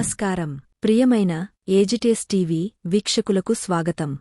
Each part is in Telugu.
నమస్కారం. ప్రియమైన ఏజిటేస్ టీవీ వీక్షకులకు స్వాగతం.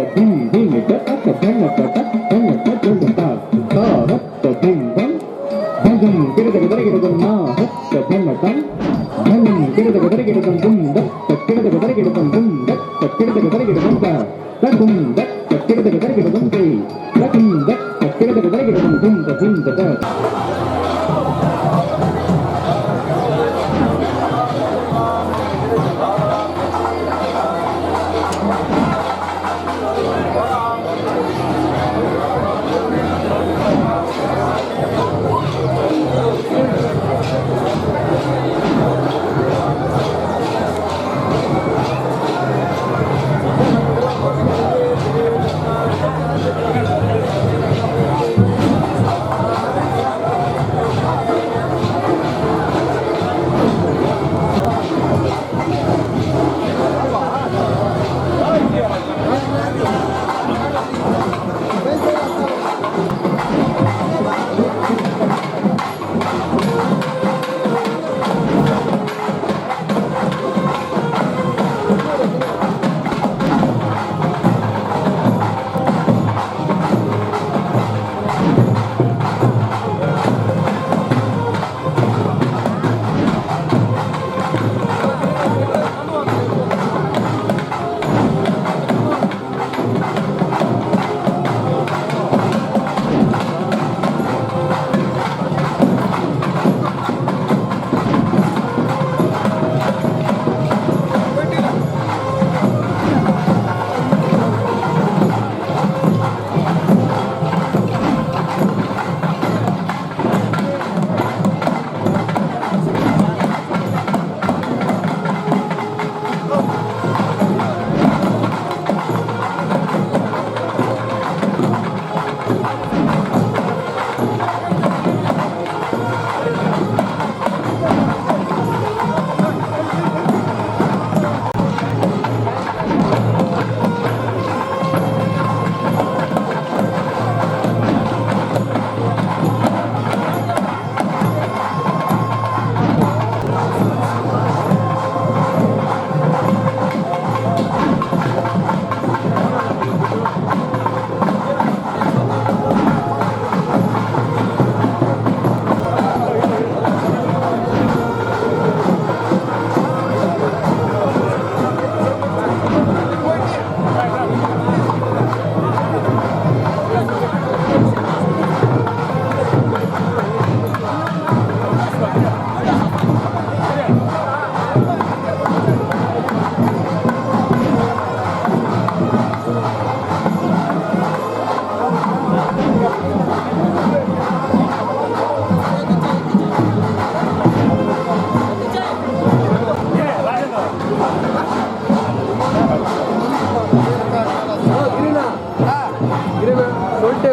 கிருதம் கிருதம் கிருதம் கிருதம்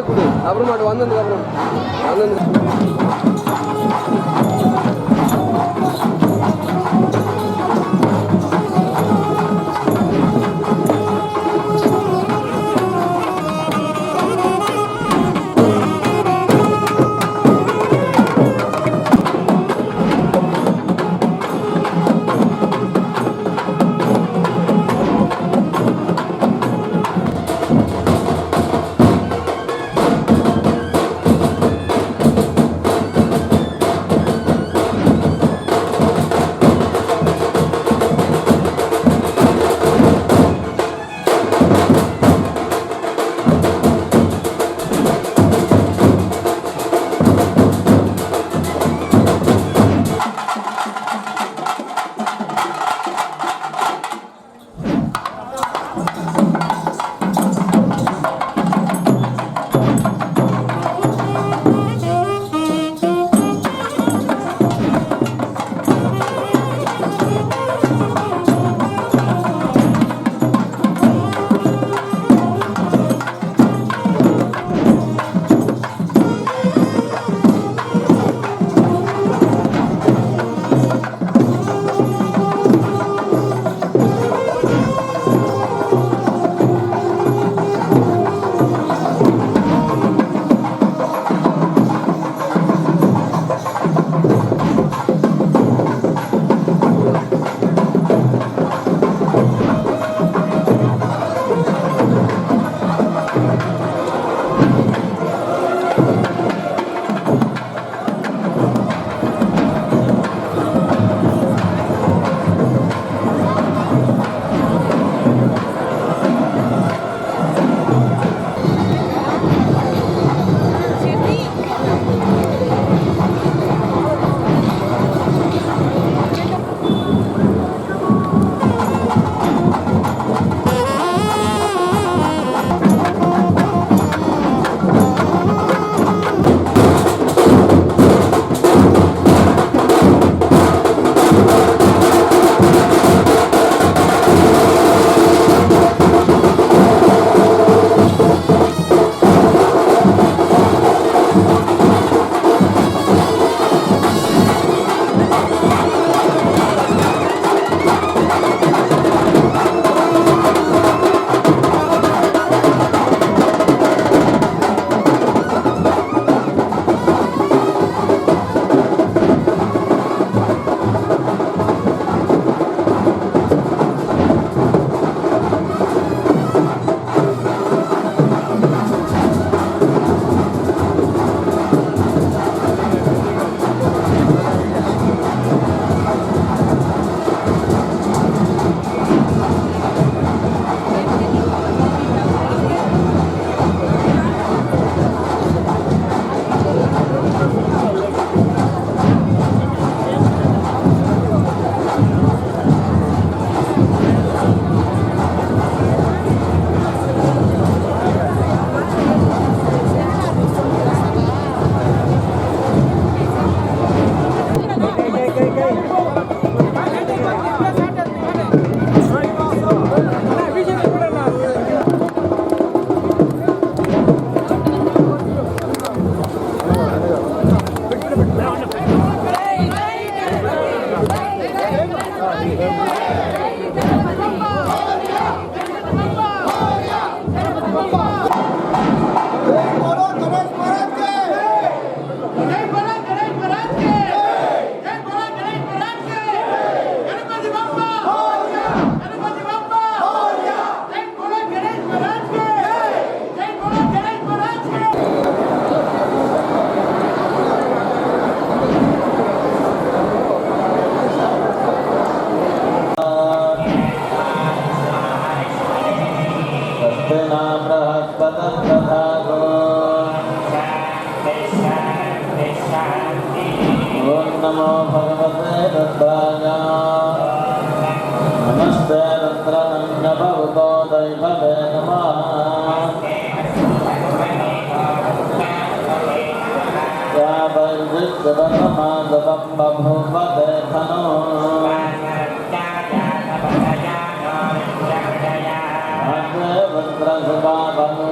கொடு. அப்புறமாட்டு வந்ததுக்கு அப்புறம். வந்தது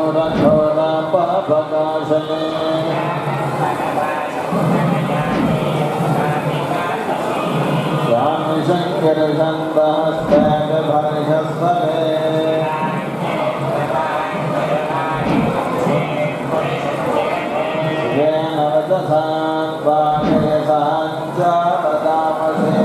वज्रसुभावनुरघोरपवकाशने स्वामि शङ्करशन्दहस्तागभर्षस्वरे येन वचसान् वामयसान् च वदामसे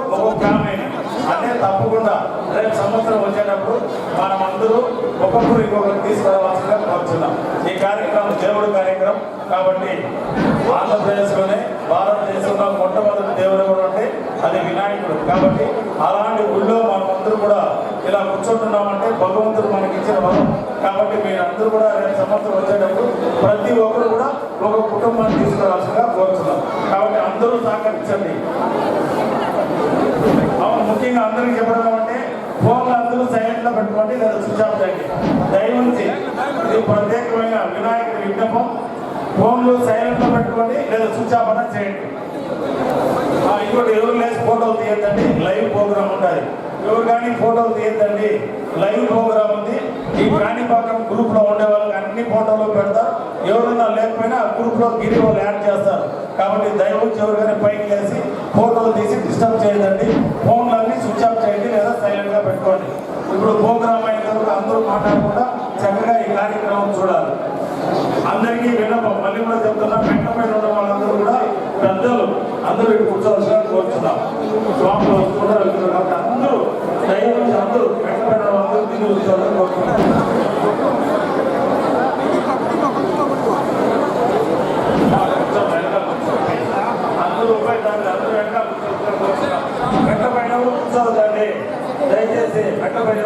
తప్పకుండా రేపు సంవత్సరం వచ్చేటప్పుడు మనం అందరూ ఒక్కొక్కరు ఇంకొకరు తీసుకురావాల్సిందిగా కోరుచున్నాం. ఈ కార్యక్రమం దేవుడు కార్యక్రమం కాబట్టి ఆంధ్రప్రదేశ్లోనే భారతదేశంలో మొట్టమొదటి దేవుడు కూడా అంటే అది వినాయకుడు. కాబట్టి అలాంటి గుళ్ళో మనమందరూ కూడా ఇలా కూర్చుంటున్నామంటే భగవంతుడు మనకి ఇచ్చిన వరం. కాబట్టి మీరందరూ కూడా రేపు సంవత్సరం వచ్చేటప్పుడు ప్రతి ఒక్కరు కూడా ఒక కుటుంబాన్ని తీసుకురావాల్సిందిగా కోరుతున్నాం కాబట్టి అందరూ సహకరించండి. అవును ముఖ్యంగా అందరికీ చెప్పడం అంటే ఫోన్లు అందరూ సైలెంట్లో పెట్టుకోండి లేదా స్విచ్ ఆఫ్ చేయండి. దయవుంచి ఇది ప్రత్యేకమైన వినాయకుడి విజ్ఞపం ఫోన్లు సైలెంట్లో పెట్టుకోండి లేదా స్విచ్ ఆఫ్ అన్నా చేయండి. ఇంకోటి ఎవరు లేచి ఫోటోలు తీయద్దండి లైవ్ ప్రోగ్రామ్ ఉంటుంది ఎవరు కానీ ఫోటోలు తీయద్దండి లైవ్ ప్రోగ్రామ్ ఉంది. ఈ కాణిపాకం గ్రూప్లో ఉండే వాళ్ళకి అన్ని ఫోటోలు పెడతారు. ఎవరున్నా లేకపోయినా ఆ గ్రూప్లో గిరి వాళ్ళు యాడ్ చేస్తారు. కాబట్టి దయవుంచి ఎవరికైనా పైకి లేసి ఫోటోలు తీసి డిస్టర్బ్ చేయదండి. ఫోన్లన్నీ అన్ని స్విచ్ ఆఫ్ చేయండి లేదా సైలెంట్గా పెట్టుకోండి. ఇప్పుడు ప్రోగ్రామ్ అయిన తర్వాత అందరూ మాట్లాడకుండా చక్కగా ఈ కార్యక్రమం చూడాలి. అందరికీ విన్నపం. మళ్ళీ కూడా చెప్తున్నా వెంట పైన ఉన్న వాళ్ళందరూ కూడా పెద్దలు అందరూ ఇక్కడ కూర్చోవలసిగా కోరుతున్నాం స్వాములు కూడా వెళ్తున్నారు కాబట్టి అందరూ దయచేసి అందరూ వెంట పైన వాళ్ళందరూ కూర్చోవాలని కోరుతున్నాం కొంచెం వెనకాల కూర్చోండి. అందరూ ఉపయోగించాలి అందరూ వెనకాల కూర్చోవాలని వెంట పైన ఎవరు కూర్చోవద్దండి దయచేసి వెంట పైన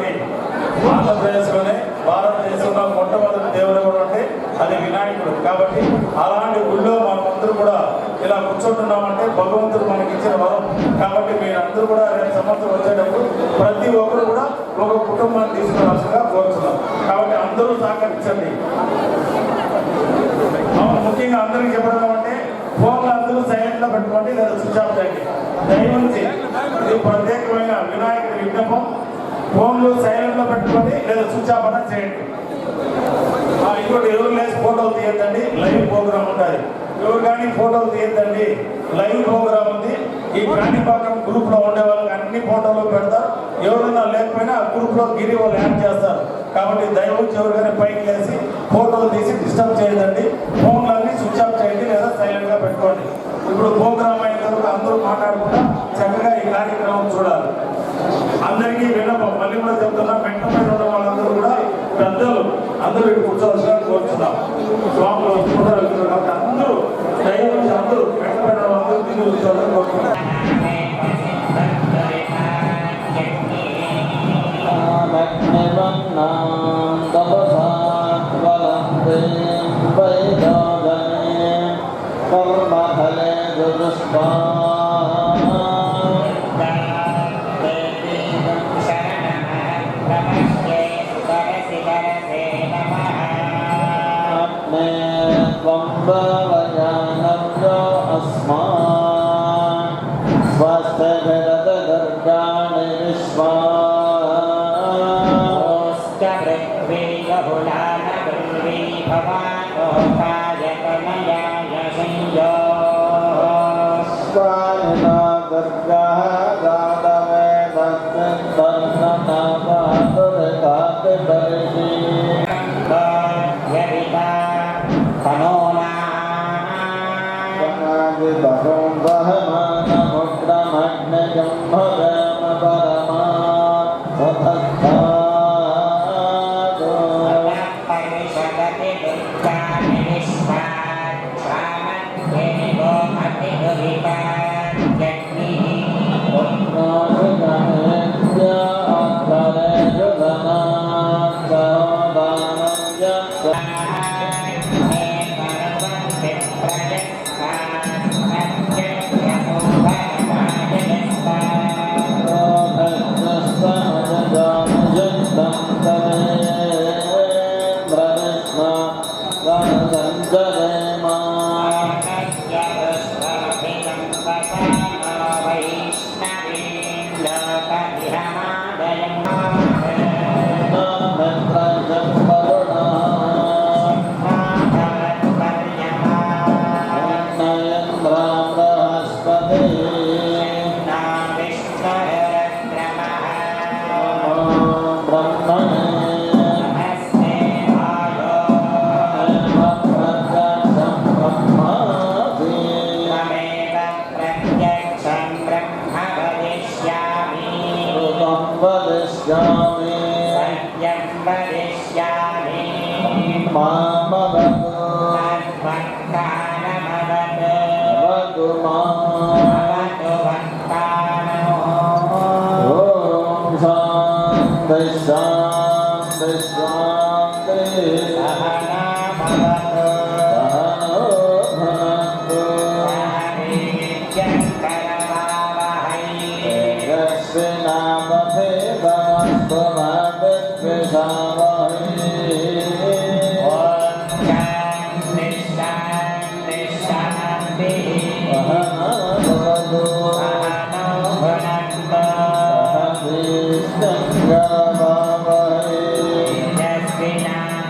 కాబట్టి ఆంధ్రప్రదేశ్లోనే భారతదేశంలో మొట్టమొదటి దేవుడు కూడా అంటే అది వినాయకుడు. కాబట్టి అలాంటి గుళ్ళో మనమందరూ కూడా ఇలా కూర్చుంటున్నామంటే భగవంతుడు మనకి ఇచ్చిన వరం. కాబట్టి మీరందరూ కూడా రేపు సంవత్సరం వచ్చేటప్పుడు ప్రతి ఒక్కరు కూడా ఒక కుటుంబాన్ని తీసుకురాల్సిందిగా కోరుతున్నాం. కాబట్టి అందరూ సహకరించండి. అవును ముఖ్యంగా అందరికీ చెప్పడం అంటే ఫోన్లు అందరూ సైలెంట్లో పెట్టుకోండి లేదా స్విచ్ ఆఫ్ చేయండి. దయవుంచి ఇది ప్రత్యేకమైన వినాయకుడి విజ్ఞపం ఫోన్లు సైలెంట్లో పెట్టుకోండి లేదా స్విచ్ ఆఫ్ అన్నా చేయండి. ఇంకోటి ఎవరు లేచి ఫోటోలు తీయద్దండి లైవ్ ప్రోగ్రామ్ ఉంటుంది ఎవరు కానీ ఫోటోలు తీయద్దండి లైవ్ ప్రోగ్రామ్ ఉంది. ఈ కాణిపాకం గ్రూప్లో ఉండే వాళ్ళకి అన్ని ఫోటోలు పెడతారు. ఎవరైనా లేకపోయినా ఆ గ్రూప్లో గిరి వాళ్ళు యాడ్ చేస్తారు. కాబట్టి దయవుంచి ఎవరికైనా పైకి లేసి ఫోటోలు తీసి డిస్టర్బ్ చేయదండి ఫోన్లన్నీ స్విచ్ ఆఫ్ చేయండి లేదా సైలెంట్గా పెట్టుకోండి. ఇప్పుడు ప్రోగ్రామ్ అయిన తర్వాత అందరూ మాట్లాడకుండా చక్కగా ఈ కార్యక్రమం చూడాలి. అందరికీ విన్నపం. మళ్ళీ కూడా చెప్తున్నా వెంట పైన ఉన్న వాళ్ళందరూ కూడా పెద్దలు అందరూ ఇక్కడ కూర్చోవలసిన కోరుతున్నాం స్వాములు వస్తున్నారు వెళ్తున్నారు కాబట్టి అందరూ దయచేసి అందరూ వెంట పైన వాళ్ళందరూ తిరిగి కూర్చోవాలని కోరుతున్నాం वदिष्यामि सत्यं वदिष्यामि मां भवतु भवतु माम् Thy Son.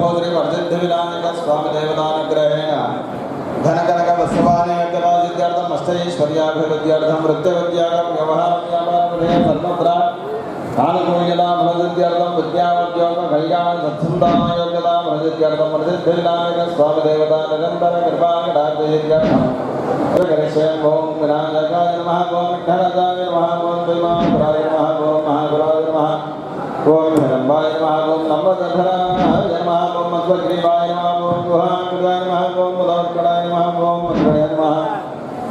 भौद्रिवर्जिद्धिविनायक स्वामिदेवतानुग्रहेण धनकनकवस्तुपानयकराजित्यर्थम् अष्टैश्वर्याभिवृद्ध्यर्थं वृत्तविद्यागं व्यवहारं व्यापारविधेयं सर्वत्र आनुकूल्यतामभजित्यर्थं विद्यावद्योगकल्याणसत्सन्तामयोग्यतामभजित्यर्थं वृद्धिर्विनायक स्वामिदेवता निरन्तरकृपाकटार्थयित्यर्थं स्वयं ओं विनायकाय नमः ओं विघ्नराजाय नमः ओं वैमानुराय नमः ఓం హిరంబాయ నమః ఓం నమ్మధరాయ నమః ఓం మధ్వగ్రీవాయ నమః ఓం గుహాకృతాయ నమః ఓం ముదోత్కడాయ నమః ఓం మంత్రాయ నమః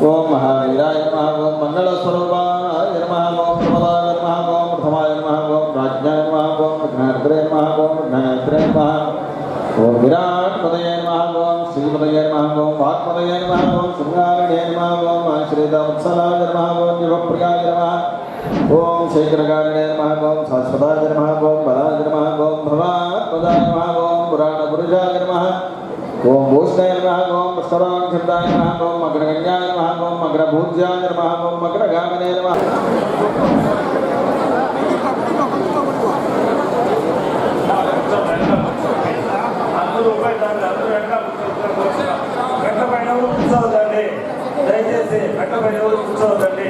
ఓం మహావీరాయ నమః ఓం మంగళస్వరూపాయ నమః ఓం ప్రమదాయ నమః ఓం ప్రథమాయ నమః ఓం రాజ్యాయ నమః ఓం విఘ్నహర్త్రే నమః ఓం విఘ్నహర్త్రే నమః ఓం విరాట్ పదయ నమః ఓం శ్రీపదయ నమః ఓం వాక్పదయ నమః ఓం శృంగారణ్య నమః ఓం ఆశ్రిత వత్సలాయ నమః ఓం యువప్రియాయ నమః ఓం శేఖరకారణ్య నమః ఓం శాశ్వతాయ నమః ఓం బలాయ నమః ఓం భవాత్పదాయ నమః ఓం పురాణపురుషాయ నమః ఓం భూషణాయ నమః ఓం పుష్కరాంక్షితాయ నమః ఓం మకరగణ్యాయ నమః ఓం మకరభూజ్యాయ నమః ఓం మకరగామినే నమః అందరూ ఉపయోగించాలి అందరూ వెనకాల కూర్చోవద్దు. మెట్ల పైన ఎవరు కూర్చోవద్దండి దయచేసి మెట్ల పైన ఎవరు కూర్చోవద్దండి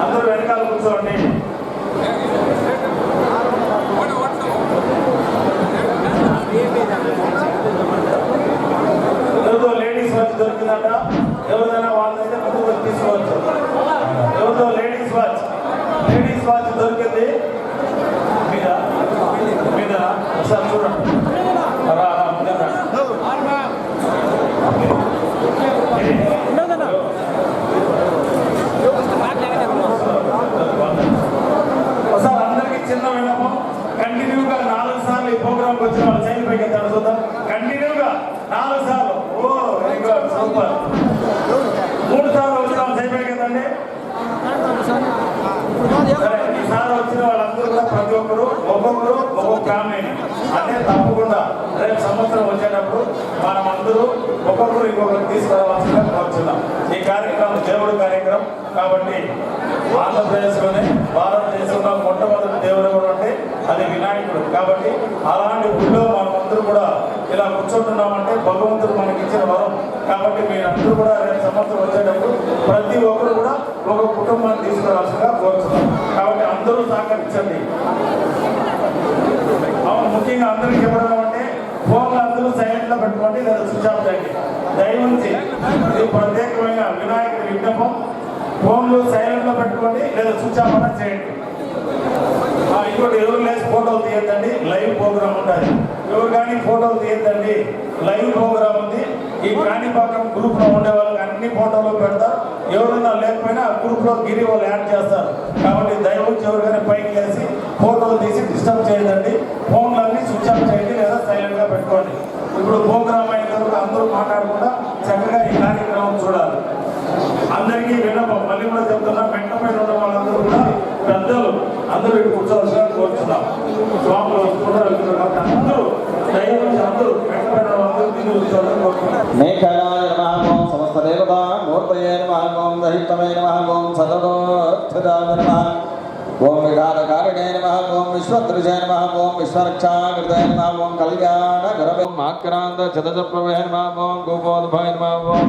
అందరూ వెనకాల కూర్చోండి ఎవరిదో లేడీస్ వాచ్ దొరికిందట ఎవరిదైనా వాళ్ళైతే ముందుకు వచ్చి తీసుకోవచ్చు ఎవరిదో లేడీస్ వాచ్ లేడీస్ వాచ్ దొరికింది మీద మీద ఒకసారి చూడండి రా రా ముందుకు రా. ఒకసారి అందరికీ చిన్న విన్నపం కంటిన్యూగా నాలుగు సార్లు ఈ ప్రోగ్రామ్కి వచ్చిన వాళ్ళు చైన్ పైకి ఎత్తాడు చూద్దాం కంటిన్యూగా నాలుగు సార్లు ఓ వెరీ గుడ్ సూపర్ మూడు సార్లు వచ్చిన వాళ్ళు చైన్ పైకి ఎత్తండి సరే ఈసారి వచ్చిన వాళ్ళందరూ కూడా ప్రతి ఒక్కరు ఒక్కొక్కరు ఒక్కొక్క ఫ్యామిలీ అంటే తప్పకుండా రేపు సంవత్సరం వచ్చేటప్పుడు మనం అందరూ ఒక్కొక్కరు ఇంకొకరు తీసుకురావాల్సిందిగా కోరుచున్నాం ఈ కార్యక్రమం దేవుడు కార్యక్రమం కాబట్టి ఆంధ్రప్రదేశ్లోనే భారతదేశంలో మొట్టమొదటి దేవుడు కూడా అంటే అది వినాయకుడు కాబట్టి అలాంటి గుడిలో మనమందరూ కూడా ఇలా కూర్చుంటున్నామంటే భగవంతుడు మనకి ఇచ్చిన వరం. కాబట్టి మీరందరూ కూడా రెండు సంవత్సరం వచ్చేటప్పుడు ప్రతి ఒక్కరు కూడా ఒక కుటుంబాన్ని తీసుకురావాల్సిందిగా కోరుతున్నాం. కాబట్టి అందరూ సహకరించండి. అవును ముఖ్యంగా అందరికి చెప్పడం అంటే ఫోన్లు అందరూ సైలెంట్లో పెట్టుకోండి లేదా స్విచ్ ఆఫ్ చేయండి. దయవుంచి ఇది ప్రత్యేకమైన వినాయకుడి విజ్ఞాపం ఫోన్లు సైలెంట్లో పెట్టుకోండి లేదా స్విచ్ ఆఫ్ అన్నా చేయండి. ఇంకోటి ఎవరు లేచి ఫోటోలు తీయద్దండి. లైవ్ ప్రోగ్రామ్ ఉంటుంది ఎవరు కానీ ఫోటోలు తీయద్దండి. లైవ్ ప్రోగ్రామ్ ఉంది. ఈ కాణిపాకం గ్రూప్లో ఉండే వాళ్ళకి అన్ని ఫోటోలు పెడతారు ఎవరైనా లేకపోయినా ఆ గ్రూప్లో గిరి వాళ్ళు యాడ్ చేస్తారు. కాబట్టి దయవుంచి ఎవరికైనా పైకి లేసి ఫోటోలు తీసి డిస్టర్బ్ చేయదండి ఫోన్లన్నీ స్విచ్ ఆఫ్ చేయండి లేదా సైలెంట్గా పెట్టుకోండి. ఇప్పుడు ప్రోగ్రామ్ అయిన తర్వాత అందరూ మాట్లాడకుండా చక్కగా ఈ కార్యక్రమం చూడాలి. అందరికీ విన్నపం. మళ్ళీ కూడా చెప్తున్నా వెంట పైన ఉన్న వాళ్ళందరూ కూడా పెద్దలు అందరూ ఇక్కడ కూర్చోవలసిగా కోరుతున్నాం. స్వాములు కూడా కాబట్టి అందరూ దయచేసి అందరూ వెంట పైన ఉన్న కూర్చోవాలని కోరుతున్నాం ఓం సమస్త దేవతా మూర్తయే నమః ఓం దహితమే ఓం ఓం ఓం ఓం విశ్వరక్షాకృతే ఓం కళ్యాణ గరవే ఆక్రాంత చతజప్రవే ఓం గోపోద్భాయ ఓం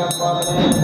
Thank you.